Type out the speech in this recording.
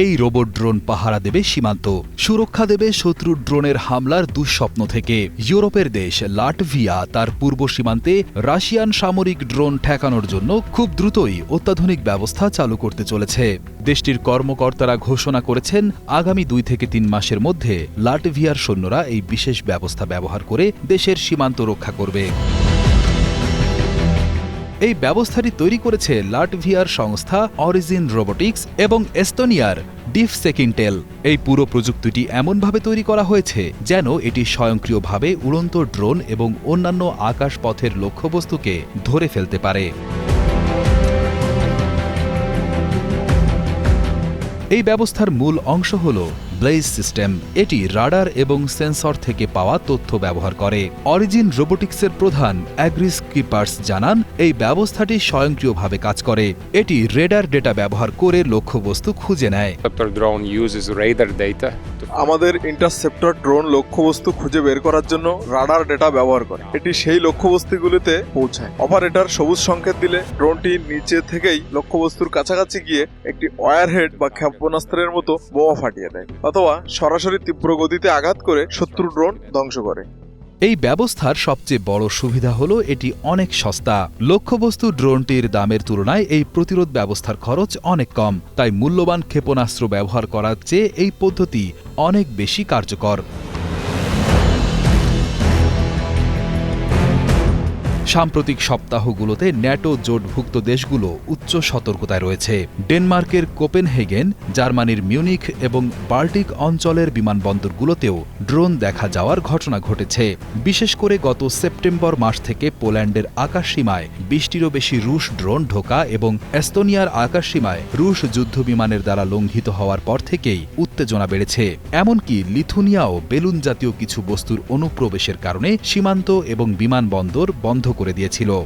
এই robot drone পাহারা দেবে সীমান্ত, সুরক্ষা দেবে শত্রু ড্রোনের হামলার দুঃস্বপ্ন থেকে। ইউরোপের দেশ লাটভিয়া তার পূর্ব সীমান্তে রাশিয়ান সামরিক ড্রোন ঠেকানোর জন্য খুব দ্রুতই অত্যাধুনিক ব্যবস্থা চালু করতে চলেছে। দেশটির কর্মকর্তারা ঘোষণা করেছেন, আগামী দুই থেকে তিন মাসের মধ্যে লাটভিয়ার সৈন্যরা এই বিশেষ ব্যবস্থা ব্যবহার করে দেশের সীমান্ত রক্ষা করবে। এই ব্যবস্থাটি তৈরি করেছে লাটভিয়ার সংস্থা অরিজিন রোবোটিক্স এবং এস্তোনিয়ার ডিফ সেকিন্টেল এই পুরো প্রযুক্তিটি এমনভাবে তৈরি করা হয়েছে যেন এটি স্বয়ংক্রিয়ভাবে উড়ন্ত ড্রোন এবং অন্যান্য আকাশপথের লক্ষ্যবস্তুকে ধরে ফেলতে পারে। এই ব্যবস্থার মূল অংশ হল ব্লেজ সিস্টেম এটি রাডার এবং সেন্সর থেকে পাওয়া তথ্য ব্যবহার করে। অরিজিন রোবোটিক্সের প্রধান অ্যাগ্রিস কিপার্স জানান এই ব্যবস্থাটি স্বয়ংক্রিয়ভাবে কাজ করে। এটি রেডার ডেটা ব্যবহার করে লক্ষ্যবস্তু খুঁজে নেয়। আমাদের ইন্টারসেপ্টর ড্রোন লক্ষ্যবস্তু খুঁজে বের করার জন্য রাডার ডেটা ব্যবহার করে। এটি সেই লক্ষ্যবস্তুগুলিতে পৌঁছায়। অপারেটর সবুজ সংকেত দিলে ড্রোনটি নিচে থেকেই লক্ষ্যবস্তুর কাছাকাছি গিয়ে একটি ওয়ারহেড বা ক্ষেপণাস্ত্রের মতো বোমা ফাটিয়ে দেয়। অথবা সরাসরি তীব্র গতিতে আঘাত করে শত্রু ড্রোন ধ্বংস করে। এই ব্যবস্থার সবচেয়ে বড় সুবিধা হল এটি অনেক সস্তা। লক্ষ্যবস্তু ড্রোনটির দামের তুলনায় এই প্রতিরোধ ব্যবস্থার খরচ অনেক কম, তাই মূল্যবান ক্ষেপণাস্ত্র ব্যবহার করার চেয়ে এই পদ্ধতি অনেক বেশি কার্যকর। সাম্প্রতিক সপ্তাহগুলোতে ন্যাটো জোটভুক্ত দেশগুলো উচ্চ সতর্কতায় রয়েছে। ডেনমার্কের কোপেনহেগেন, জার্মানির মিউনিখ এবং বাল্টিক অঞ্চলের বিমানবন্দরগুলোতেও ড্রোন দেখা যাওয়ার ঘটনা ঘটেছে। বিশেষ করে গত সেপ্টেম্বর মাস থেকে পোল্যান্ডের আকাশসীমায় বিশটিরও বেশি রুশ ড্রোন ঢোকা এবং এস্তোনিয়ার আকাশসীমায় রুশ যুদ্ধবিমানের দ্বারা লঙ্ঘিত হওয়ার পর থেকেই উত্তেজনা বেড়েছে। এমনকি লিথুনিয়াও বেলুন জাতীয় কিছু বস্তুর অনুপ্রবেশের কারণে সীমান্ত এবং বিমানবন্দর বন্ধ করে দিয়েছিল।